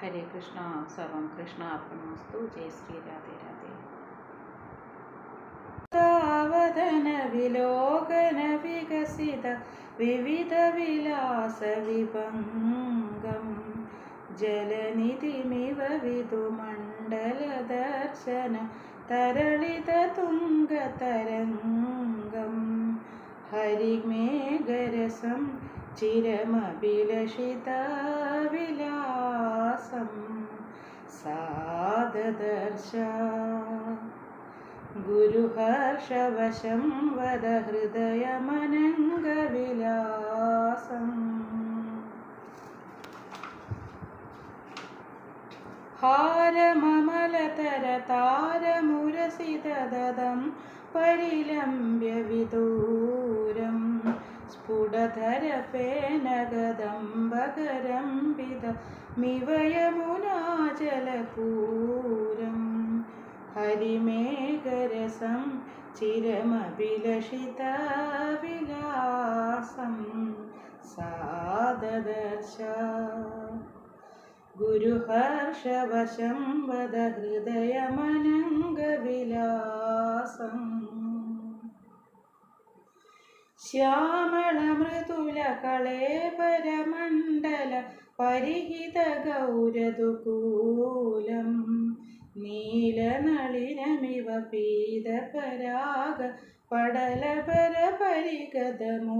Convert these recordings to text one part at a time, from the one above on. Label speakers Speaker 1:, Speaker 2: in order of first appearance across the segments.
Speaker 1: हरे कृष्ण सर्वं कृष्ण अर्पणमस्तु जय श्रीराधे राधे तावदन विलोकन विकसित विविधविलासविभङ्गं जलनिधिमिव विदुमण्डलदर्शन तरलिततुङ्गतरङ्गम् हरिमेघरसं हरिमे गरसं चिरमभिलषिताविल വിലാസം സാദദർശ ഗുരുഹർഷവശം വരഹൃദയമനംഗവിലാസം ഹാരമമലതര താരമുരസിതദം സ്ഫുടധരഫേനഗദംബകരംബിത മിവയമുനാജലപൂരം ഹരിമേഘരസം ചിരമഭിലഷിത വിലാസം വദ ഹൃദയമനംഗവിലാസം ശ്യാമളമൃദുലകളേപരമണ്ഡല പരിഹിത ഗൗരതുകൂലം. നീലനളിനമിവ പീതപരാഗ പടലപര പരിഗതമൂലം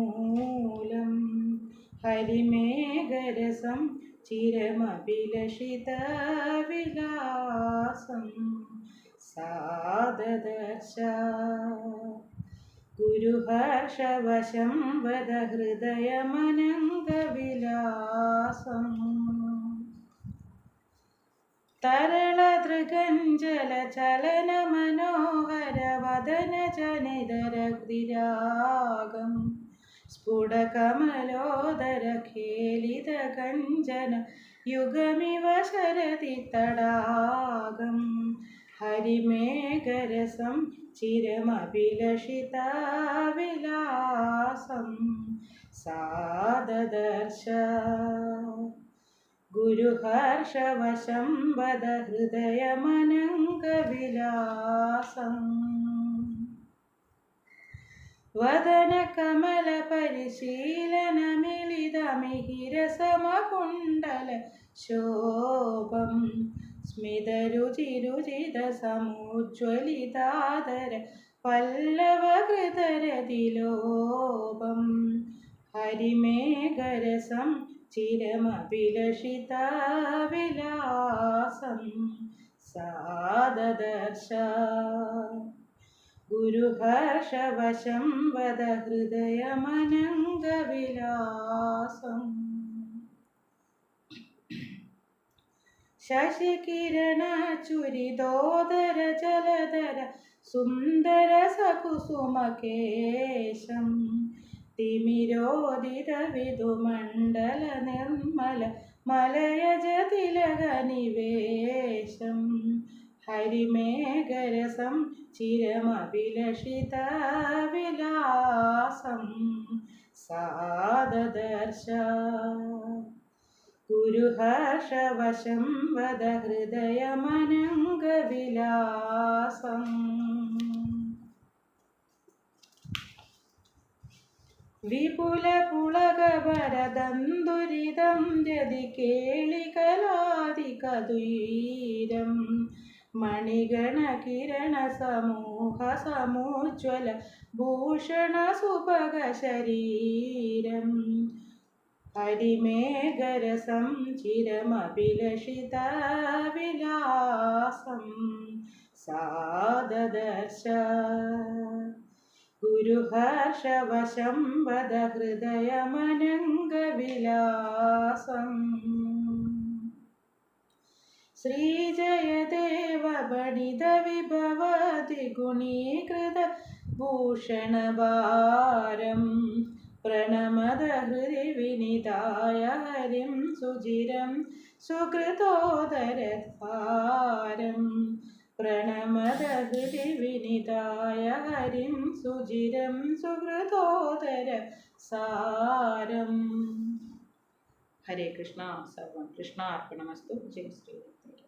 Speaker 1: ഹരിമേഘരസം ചിരമഭിലഷിത വിലാസം സാദദർശ ഗുരുഹർഷവശം വദ ഹൃദയമനംഗവിലാസം തരളതൃഗഞ്ജല ചലന മനോഹര വദന ജനിതരഗ്രിരാഗം ഹരിമേഘരസം ചിരമഭിലഷിത വിലാസം സാദദർശ. ഗുരുഹർഷവശം വദ ഹൃദയമനംഗവിലാസം. വദന കമല പരിശീലനമിളിതമിഹിരസമകുണ്ടല ശോഭം. സ്മിതരുചിരുചിത സമുജ്വലിതാദര പല്ലവകൃതരതിലോപം. ഹരിമേഘരസം ചിരമഭിലഷിതവിലാസം. സാദദർശ. ഗുരുഹർഷവശം വദ ഹൃദയമനംഗവിലാസം ശശികിരണ ചുരിദോദര ജലധര സുന്ദര സകുസുമകേശം തിമിരോദിത വിധുമണ്ഡല നിർമ്മല മലയജ തിലകനിവേശം ഹരിമേഘരസം ചിരമഭിലഷിത വിലാസം സാദദർശ ഗുരുഹർഷവശം വദ ഹൃദയമനംഗവിലാസം വിപുലപുളകവരദന്തുരിതം രതി കേളികലാദികതുയീരം മണിഗണകിരണ സമൂഹ ഹരിമേഘരസം ചിരമഭിലഷിതവിലാസം സാദദർശ. ഗുരുഹർഷവശം വദഹൃദയമനംഗവിലാസം ശ്രീജയദേവണിതവിഭവതി ശ്രീജയദേവ ഗുണീകൃത ഭൂഷണഭാരം പ്രണമത ഹൃദി വിനിതായ ഹരിം സുചിരം സുകൃതോദരധാരം പ്രണമത ഹൃദി വിനിതായ ഹരിം സുചിരം സുകൃതോദര സാരം ഹരേ കൃഷ്ണ. സർവം കൃഷ്ണ അർപ്പണമസ്തു ജയ ശ്രീരാം